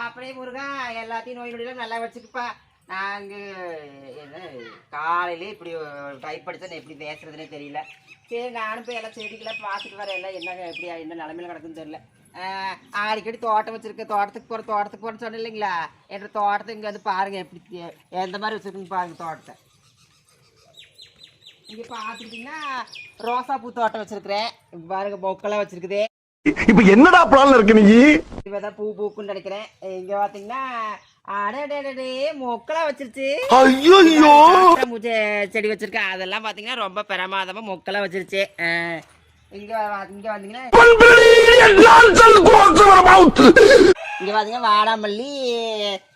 அப்படியே முருகா எல்லாத்தையும் நோய் நொடியெல்லாம் நல்லா வச்சுக்குப்பா. நாங்கள் என்ன காலையிலே இப்படி டைப் படிச்சா எப்படி பேசுறதுனே தெரியல. சரி நானும் போய் எல்லாம் செடிக்கெல்லாம் பார்த்துட்டு வரேன். எல்லாம் என்ன எப்படி என்ன நிலமையில கிடக்குன்னு தெரியல. ஆஹ், அடிக்கடி தோட்டம் வச்சுருக்கேன் தோட்டத்துக்கு போகிற தோட்டத்துக்கு போகிறேன்னு சொன்னேன் இல்லைங்களா? என்ற தோட்டத்தை இங்கே வந்து பாருங்க எப்படி எந்த மாதிரி வச்சுருக்குன்னு பாருங்கள் தோட்டத்தை. இங்கே பார்த்துக்கிட்டிங்கன்னா ரோசா பூ தோட்டம் வச்சிருக்கிறேன். பாருங்கள் பொக்கெல்லாம் வச்சுருக்குது. இப்போ என்னடா பிளான்ல இருக்கு நீ? இப்பதான் பூ பூக்குன்னு நினைக்கிறேன். இங்க பாத்தீங்கன்னா அடடே மொக்கலா வச்சிருச்சு. ஐயோ செடி வச்சிருக்கேன் அதெல்லாம் பாத்தீங்கன்னா ரொம்ப பிரமாதமா மொக்கலா வச்சிருச்சு. இங்க இங்க வந்தீங்கன்னா இங்க பாத்தீங்கன்னா வாடாமல்லி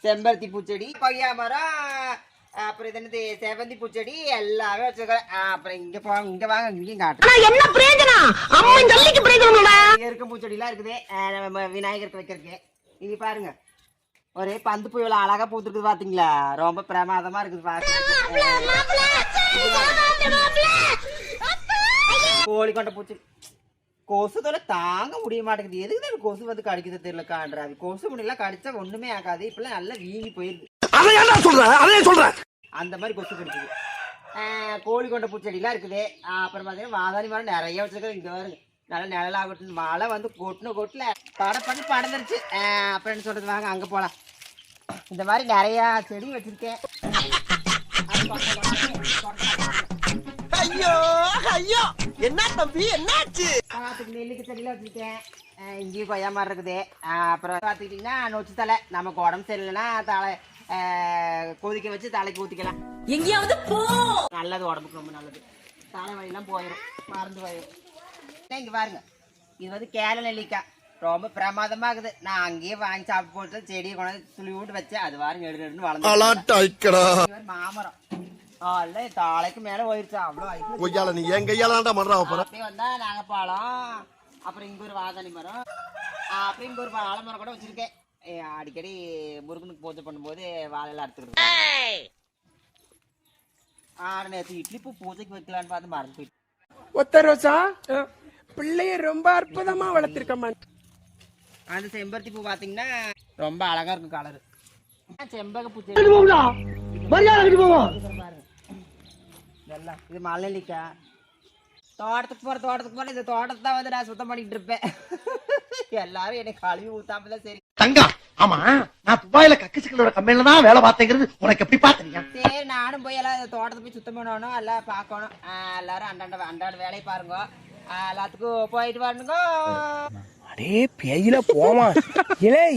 செம்பருத்தி பூச்செடி கொய்யா மரம் அப்புறம் இது என்னது செவந்தி பூச்செடி எல்லாமே வச்சிருக்கேன். அப்புறம் இங்க போங்க இங்க வாங்க இங்கேயும் காட்டுறேன். என்ன பிரயோஜனம்? அம்மன் ஜல்லிக்கு பிரயோஜனம்டா இங்க இருக்க பூச்செடிலாம் இருக்குது. நம்ம விநாயகருக்கு வைக்கிறதுக்கு. இங்க பாருங்க. ஒரே பந்து பூ இவ்வளவு அழகா பூத்துருக்குது பாத்தீங்களா? ரொம்ப பிரமாதமா இருக்குது பாக்க கோழி கொண்ட பூச்சி. கொசு தொலை தாங்க முடிய மாட்டேங்குது. எதுக்கு தான் கொசு வந்து கடிக்குது தெரியல காண்றாது கொசு முடியெல்லாம் கடிச்சா ஒண்ணுமே ஆகாது. இப்பெல்லாம் நல்லா வீங்கி போயிருது அந்த மாதிரி கொசு கடிக்குது. கோழி கொண்ட பூச்செடிலாம் இருக்குது. அப்புறம் பார்த்தீங்கன்னா வாதாரி மரம் நிறைய வச்சிருக்கேன் இங்கே வருங்க நல்லா நிழலாகட்டும் மழை வந்து கொட்டின கொட்டில் பட பண்ணி படந்துருச்சு. அப்புறம் என்ன சொல்றது? வாங்க அங்கே போகலாம் இந்த மாதிரி நிறையா செடி வச்சிருக்கேன். ஐயோ ஐயோ. என்ன தம்பி? என்னாச்சு? பார்த்துக்கு நெல்லிக்கு செடியில் வச்சிருக்கேன். இங்கேயும் கொய்யா மரம் இருக்குது. அப்புறம் பார்த்துக்கிட்டிங்கன்னா நொச்சி தலை நமக்கு உடம்பு சரியில்லைன்னா தலை ஆஹ் கொதிக்க வச்சு தலைக்கு ஊற்றிக்கலாம் எங்கேயாவது போ. நல்லது உடம்புக்கு ரொம்ப நல்லது. தலை வலிலாம் போயிடும் மறந்து போயிடும் இங்கே பாருங்க. இது வந்து கேல நெல்லிக்காய். ரொம்ப பிரமாதமா இருக்குது நான் அங்கேயே வாங்கி சாப்பிட்டு போட்டு செடியை கொண்டாந்து துளி விட்டு வச்சேன் அது பாருங்க எடுத்து வளர்ந்து மாமரம். அல்ல தலைக்கு மேல போயிருச்சு. அவ்வளோ ஐக்கு கொய்யால நீ என் கையால தான்டா மறா போற அப்படியே வந்தா நாகப்பாலம் அப்புறம் இங்க ஒரு வாதாணி மரம் அப்புறம் இங்க ஒரு வாழை மரம் கூட வச்சிருக்கேன். அடிக்கடி முருகனுக்கு பூஜை பண்ணும்போது வாழையில அறுத்துக்கிறது ஆறு நேற்று இட்லி பூ பூஜைக்கு வைக்கலான்னு பார்த்து மறந்து போயிட்டு ஒத்த ரோசா பிள்ளைய ரொம்ப அற்புதமா வளர்த்திருக்கம்மா அந்த செம்பருத்தி பூ பாத்தீங்கன்னா ரொம்ப அழகா இருக்கும் கலரு செம்பக பூ செடி. பாருங்க. இதெல்லாம் இது மல்லலிக்காய் தோட்டத்துக்கு போற தோட்டத்துக்கு போற இந்த தோட்டத்தை தான் வந்து நான் சுத்தம் பண்ணிட்டு இருப்பேன். எல்லாரும் என்னை கழுவி ஊத்தாம தான் சரி. தங்கா ஆமா நான் துபாயில கக்கசிகளோட கம்பெனில தான் வேலை பார்த்தேங்கிறது உனக்கு எப்படி பாத்தீங்க நானும் போய் எல்லாம் தோட்டத்தை போய் சுத்தம் பண்ணணும் எல்லாம் பார்க்கணும். எல்லாரும் அண்டாண்ட அன்றாட வேலையை பாருங்க. எல்லாத்துக்கும் போயிட்டு வரணுங்க. அடே பேயில போமா இலை